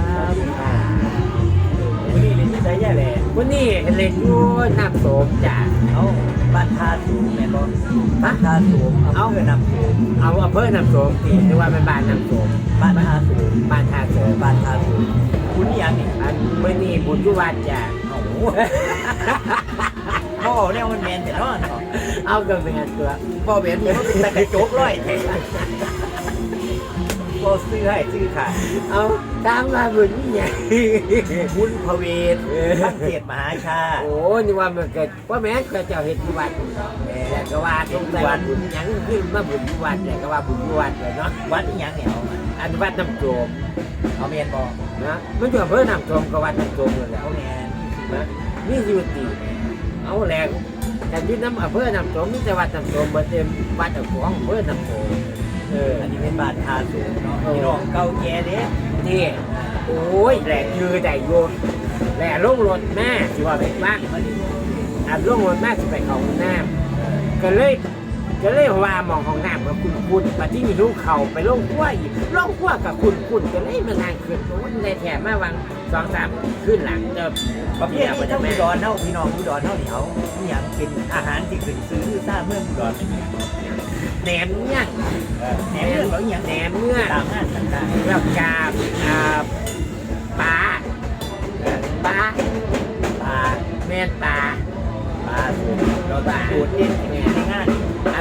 ับวันนี้เรียนที่ไสย่แหล่วันนี้เล่นอยู่น้ำโสมจ้ะเอาบ้านทาสูงแม่นบ่บ้านทาสูงเอาเพื่อน้ำสูงเอาอำเภอน้ำโสมตีหรือว่าเป็นบ้านน้ำโสมบ้านทาสูงบ้านท่าโสมบ้านทาสูงคุณนี่ยังนี่อันมื่อนี้บุญยุวัดจ้ะโอ้โหเขาเอาแนวมันแมนแต่นาะเนาเอาก็เป็นอันตัวพ่อเบนมันเป็นตะกระจกร้อย แท้ก็ซื้อให้ซื้อขายเอาตามมาบุญนี่ไงบุญพระเวททั้งเขตมหาชาโอ้นี่ว่ามันเกิดว่าแม่ก็เจ้าเห็ดยุวัดแต่ก็ว่าตรงใจว่าบุญหยังขึ้นมาบุญยุวัดแต่ก็ว่าบุญยุวัดเลยเนาะวัดอีหยังเนี่ยเอาอันวัดน้ำโสมเอาเมนบ่นะมันอยู่อำเภอน้ำโสมก็วัดน้ำโสมนั่นแหละเอาแมนนะนี่อยู่ตีเอาแรงแต่ที่น้ำอำเภอน้ำโสมนี่แต่วัดน้ำโสมเบอร์เต็มวัดของอำเภอน้ำโสม เอออันนี้เป็นบาดทาสูงเนาะพี่น้องเก่าแก่เด้นี่โอ้ยแหลกยือแต่โยนแหลกลงรถแม่สิว่าไปบ้างอันลงรถแม่สิไปเขาห้องน้ำก็เลย ก็เลยว่ามองของน้ำกับคุณคุณปฏิมีลูกเขาไปลงขั้วอีกลงขั้วกับคุณคุณก็เลยมานางขึ้นโอ้ยในแถมมาวางสองสามขึ้นหลังเดิมประเภทนี้ทั้งอุดรเฮาพี่น้องอุดรเฮานี่เขาอีหยังเป็นอาหารที่ขึ้นซื้อซ่าเมืองอุดรแหนมเนี่ยแหนมเรื่องเขาอีหยังแหนมเนื้อตามงานต่างๆแล้วกาบอ่าปลาปลาปลาแม่นปลาปลาสูตรเราตาสูตรเด่นในงานอัน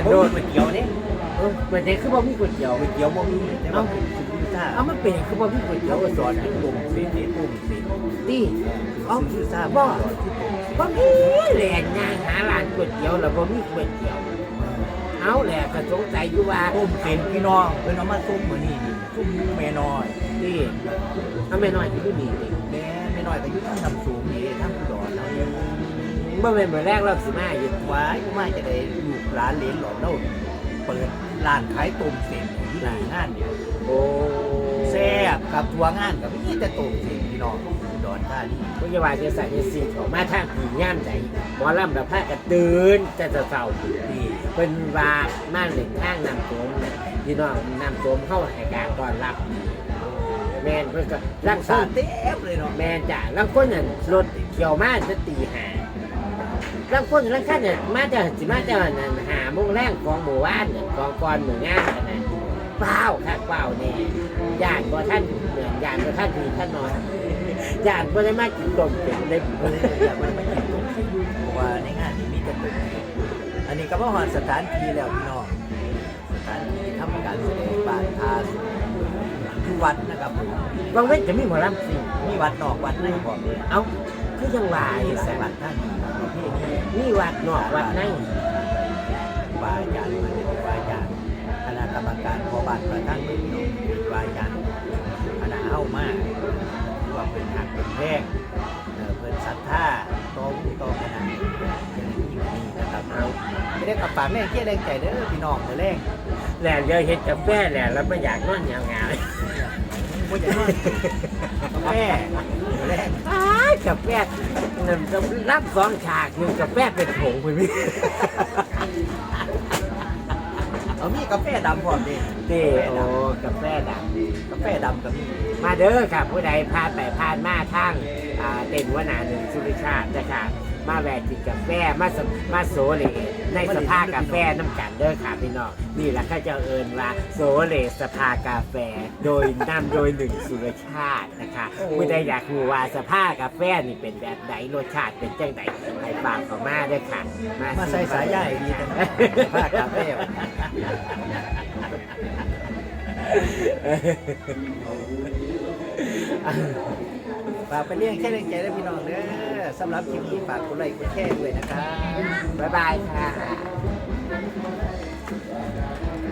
โดโดนนก๋วยเตี๋ยวเนี่ยเออเปิดเด็กคือบ่มีก๋วยเตี๋ยวก๋วยเตี๋ยวบ่มีแต่ว่าเป็นซื้อซ่าเอามันเป็นคือบ่มีก๋วยเตี๋ยเขาวก็สอนให้ตุ่มซีนี่ตุ่มซีตีเอาซื้อซ่าบ่สอนที่ตุ่มบ่มีแหล่ย่างหาร้านก๋วยเตี๋ยวแล้วบ่มีก๋วยเตี๋ยวเอาแหละก็สงสัยอยู่ว่าตุ่มเป็นพี่น้องเพิ่นเอามาตุ่มมื้อนี้ตุ่มแม่น้อยตีเอาแม่น้อยที่นี่ติแม่แม่น้อยก็อยู่ทางลำสูงนี่ทางอุดรเนาะบ่แม่นมื้อแรกเราสิมาอยู่ว้ายกูมาจะได้ลูก ร้านเลนหลอดเล่าเปิดร้านขายตุ่มเส้นที่หน้างานเดียวโอ้แซ่บกับทัวร์งานกับมีแต่ตุ่มเส้นพี่น้องอุดรธานีพยาบาลจะใส่ในสิ่งของมาทางผีย่ามใจหมอลำแบบพากันตื่นแต่จะเศร้านี่เป็นว่ามาเล่นทางนำโสมน่ะพี่น้องนำโสมเข้าให้การต้อนรับแมนเพื่อก็รักสาษาเต็มเลยเนาะแมนจ่าแล้วคนน่ะรถเกี่ยวมาจะตีหา แล้วคนแล้วขั้นเนี่ยมาจะสิมาจะนั่นหาโมงแรกของหมู่บ้านเนี่ยของก่อนหมู่งานกันนะเปล่าค่ะเปล่าเนี่ยญาติบ่ท่านเหมือนญาติบ่ท่านมีท่านนอนญาติบ่ได้มากินลมเป็นในเอออยากมามากินตุ่มเพราะว่าในงานนี้มีแต่ตุ่มเส้นอันนี้ก็มาหอดสถานที่แล้วพี่น้องสถานที่ทำการแสดงบ้านทาสุที่ วัดนะครับผมบางเว้นจะมีหมอลำสิมีวัดนอกวัดในบอกเลยเอ้าคือจังหวะมีนี่หลาสวัดท่านนี่วัดนอกวัดในวาจารย์มาเป็นวาอาจารย์คณะกรรมการพอบ้านประธานมืองพี่น้องเป็นวาจารย์คณะเฮ้ามากว่าเป็นหักเป็นแพงเออเพิ่นศรัทธาต่อผู้ต่อคณะอย่างนี้นี่นะครับเอาไม่ได้กับป่าแม่เกี้ยแรงใจเด้อพี่น้องมือแรงแหละเดี๋ยวเห็นกาแฟแหละแล้วไม่อยากนอนยาวๆ แม่มือแรงอ้ายกาแฟนั่นก็รับสองฉากหนึ่งกาแฟเป็นผงไปพี่เอามีกาแฟดำพร้อมดิเต้โอ้กาแฟดกาแฟดำกับมีำมาเด้อค่ะผู้ใดพาไปพานมาทางอ่าเต็นหัวหนาหนึ่งสุริชาตินะคะมาแวะกินกาแฟมาสมาโซเลในสภากาแฟน้ำกันเด้อค่ะพี่น้องนี่แหละข้าเจ้าเอิญว่าโซเลสภากาแฟ โดยนำโดยหนึ่งสุรชาตินะคะผู้ใดอยากรู้ว่าสภากาแฟนี่เป็นแบบไหนรสชาติเป็นจังไดให้ฝากเขามาเด้อค่ะ มาใส่สายใยดีจังนะผ้ากาแฟ ฝากเป็นเลี่ยงแค่เรงใจและพี่น้องเด้อสำหรับคลิปนี้ฝากกดไลค์กดแชร์ด้วยนะครับบ๊ายบายค่ะ